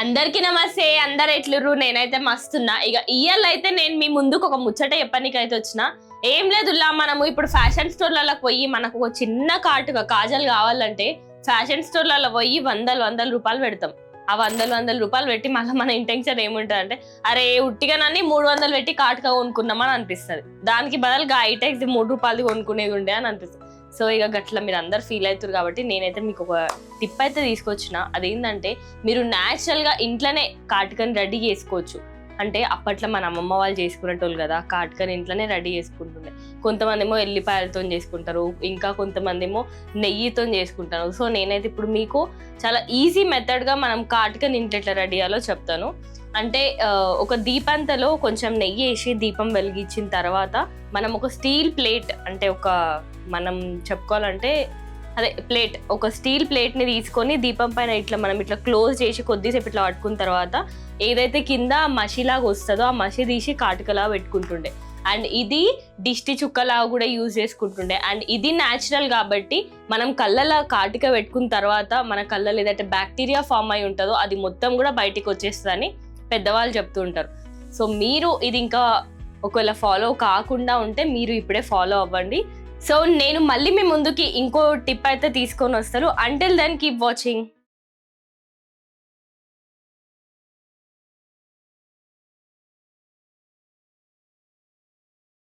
అందరికి నమస్తే అందరు ఎట్లుర్రు? నేనైతే మస్తున్నా. ఇక ఇయ్యాల అయితే నేను మీ ముందుకు ఒక ముచ్చట చెప్పనికైతే వచ్చిన. ఏం లేదులా మనము ఇప్పుడు ఫ్యాషన్ స్టోర్లలో పోయి మనకు ఒక చిన్న కాటుగా కాజల్ కావాలంటే ఫ్యాషన్ స్టోర్లలో పోయి వందలు వందల రూపాయలు పెడతాం. ఆ వందలు వందల రూపాయలు పెట్టి మళ్ళీ మన ఇంటెన్షన్ ఏముంటుంది అంటే అరే ఉట్టిగానని మూడు వందలు పెట్టి కాటుగా కొనుక్కున్నామని అనిపిస్తుంది. దానికి బదులుగా ఐటెక్స్ మూడు రూపాయలు కొనుక్కునేది ఉండే అని అనిపిస్తుంది. సో ఇక గట్ల మీరు అందరు ఫీల్ అవుతారు కాబట్టి నేనైతే మీకు ఒక టిప్ అయితే తీసుకొచ్చిన. అదేంటంటే మీరు న్యాచురల్గా ఇంట్లోనే కాటుకని రెడీ చేసుకోవచ్చు. అంటే అప్పట్లో మన అమ్మమ్మ వాళ్ళు చేసుకునేటోళ్ళు కదా కాటుకని ఇంట్లోనే రెడీ చేసుకుంటుండే. కొంతమంది ఏమో ఎల్లిపాయలతో చేసుకుంటారు ఇంకా కొంతమంది ఏమో నెయ్యితో చేసుకుంటారు. సో నేనైతే ఇప్పుడు మీకు చాలా ఈజీ మెథడ్గా మనం కాటుకని ఇంట్లో ఎట్లా రెడీ చేయాలో చెప్తాను. అంటే ఒక దీపంతలో కొంచెం నెయ్యి వేసి దీపం వెలిగించిన తర్వాత మనం ఒక స్టీల్ ప్లేట్ అంటే ఒక మనం చెప్పుకోవాలంటే అదే ప్లేట్ ఒక స్టీల్ ప్లేట్ని తీసుకొని దీపం పైన ఇట్లా మనం ఇట్లా క్లోజ్ చేసి కొద్దిసేపు ఇట్లా పట్టుకున్న తర్వాత ఏదైతే కింద మసిలాగా వస్తుందో ఆ మసి తీసి కాటుకలా పెట్టుకుంటుండే. అండ్ ఇది దిష్టి చుక్కలా కూడా యూజ్ చేసుకుంటుండే. అండ్ ఇది న్యాచురల్ కాబట్టి మనం కళ్ళలో కాటిక పెట్టుకున్న తర్వాత మన కళ్ళలో ఏదైతే బ్యాక్టీరియా ఫామ్ అయి ఉంటుందో అది మొత్తం కూడా బయటికి వచ్చేస్తుందని పెద్దవాళ్ళు చెప్తూ ఉంటారు సో మీరు ఇది ఇంకా ఒకవేళ ఫాలో కాకుండా ఉంటే మీరు ఇప్పుడే ఫాలో అవ్వండి. సో నేను మళ్ళీ మీ ముందుకి ఇంకో టిప్ అయితే తీసుకొని వస్తారు. Until then keep watching